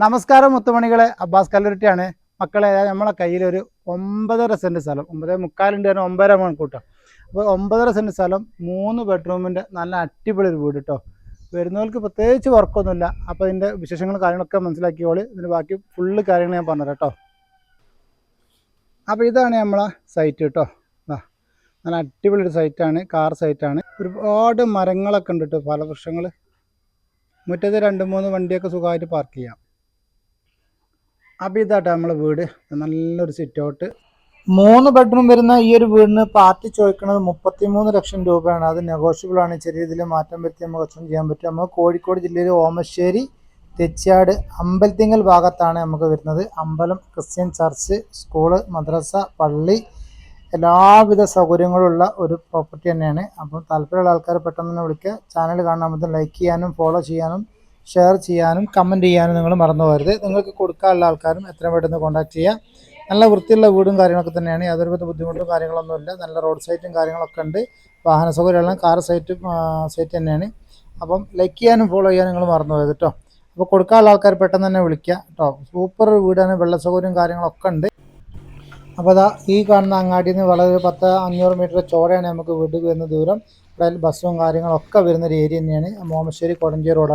നമസ്കാരം മുത്തുമണികളെ. അബ്ബാസ് കല്ലുരുട്ടിയാണ്. മക്കളെ നമ്മളെ കയ്യിൽ ഒരു ഒമ്പതര സെന്റ് സ്ഥലം. ഒമ്പത് മുക്കാലുണ്ട് തന്നെ ഒമ്പതര മണിക്കൂട്ടാം അപ്പോൾ ഒമ്പതര സെന്റ് സ്ഥലം മൂന്ന് ബെഡ്റൂമിന്റെ നല്ല അടിപൊളി ഒരു വീട് കേട്ടോ വരുന്നവർക്ക് പ്രത്യേകിച്ച് വർക്കൊന്നുമില്ല. അപ്പോൾ ഇതിന്റെ വിശേഷങ്ങളും കാര്യങ്ങളൊക്കെ മനസ്സിലാക്കിയോളി ഇതിന് ബാക്കി ഫുള്ള് കാര്യങ്ങൾ ഞാൻ പറഞ്ഞു കേട്ടോ അപ്പോൾ ഇതാണ് നമ്മളെ സൈറ്റ് കേട്ടോ നല്ല അടിപൊളി ഒരു സൈറ്റാണ് കാർ സൈറ്റാണ് ഒരുപാട് മരങ്ങളൊക്കെ ഉണ്ട് കേട്ടോ ഫലവൃക്ഷങ്ങൾ. മുറ്റത്ത് രണ്ട് മൂന്ന് വണ്ടിയൊക്കെ സുഖമായിട്ട് പാർക്ക് ചെയ്യാം. ഇതാട്ടോ നമ്മളെ വീട്. നല്ലൊരു സിറ്റ് ഔട്ട് മൂന്ന് ബെഡ്റൂം വരുന്ന ഈ ഒരു വീടിന് പാർട്ടി ചോദിക്കുന്നത് മുപ്പത്തിമൂന്ന് ലക്ഷം രൂപയാണ്. അത് നെഗോഷ്യബിൾ ആണ്. ചെറിയ രീതിയിൽ മാറ്റം വരുത്തി നമുക്ക് കച്ചവടം ചെയ്യാൻ പറ്റും. നമുക്ക് കോഴിക്കോട് ജില്ലയിൽ ഓമശ്ശേരി തെച്ചാട് അമ്പലത്തിങ്കൽ ഭാഗത്താണ് നമുക്ക് വരുന്നത്. അമ്പലം ക്രിസ്ത്യൻ ചർച്ച് സ്കൂൾ മദ്രസ പള്ളി എല്ലാവിധ സൗകര്യങ്ങളുള്ള ഒരു പ്രോപ്പർട്ടി തന്നെയാണ്. അപ്പം താല്പര്യമുള്ള ആൾക്കാർ പെട്ടെന്ന് തന്നെ വിളിക്കുക. ചാനൽ കാണാൻ പറ്റും ലൈക്ക് ചെയ്യാനും ഫോളോ ചെയ്യാനും ഷെയർ ചെയ്യാനും കമന്റ് ചെയ്യാനും നിങ്ങൾ മറന്നു പോകരുത്. നിങ്ങൾക്ക് കൊടുക്കാനുള്ള ആൾക്കാരും എത്രയും പെട്ടെന്ന് കോൺടാക്ട് ചെയ്യുക നല്ല വൃത്തിയുള്ള വീടും കാര്യങ്ങളൊക്കെ തന്നെയാണ്. യാതൊരു വിധ ബുദ്ധിമുട്ടും കാര്യങ്ങളൊന്നുമില്ല നല്ല റോഡ് സൈറ്റും കാര്യങ്ങളൊക്കെ ഉണ്ട്. വാഹന സൗകര്യമെല്ലാം കാർ സൈറ്റും സൈറ്റ് തന്നെയാണ്. അപ്പം ലൈക്ക് ചെയ്യാനും ഫോളോ ചെയ്യാനും നിങ്ങൾ മറന്നു പോയത് കേട്ടോ അപ്പോൾ കൊടുക്കാനുള്ള ആൾക്കാർ പെട്ടെന്ന് തന്നെ വിളിക്കുക കേട്ടോ സൂപ്പർ വീടാണ്. വെള്ള സൗകര്യവും കാര്യങ്ങളൊക്കെ ഉണ്ട്. അപ്പോൾ അതാ ഈ കാണുന്ന അങ്ങാടിയിൽ നിന്ന് വളരെ പത്ത് അഞ്ഞൂറ് മീറ്റർ ചോരയാണ് നമുക്ക് വീട്ടിൽ വരുന്ന ദൂരം. ബസ്സും കാര്യങ്ങളൊക്കെ വരുന്ന ഒരു ഏരിയ തന്നെയാണ്. മോമശ്ശേരി കൊടഞ്ചേരി റോഡാണ്.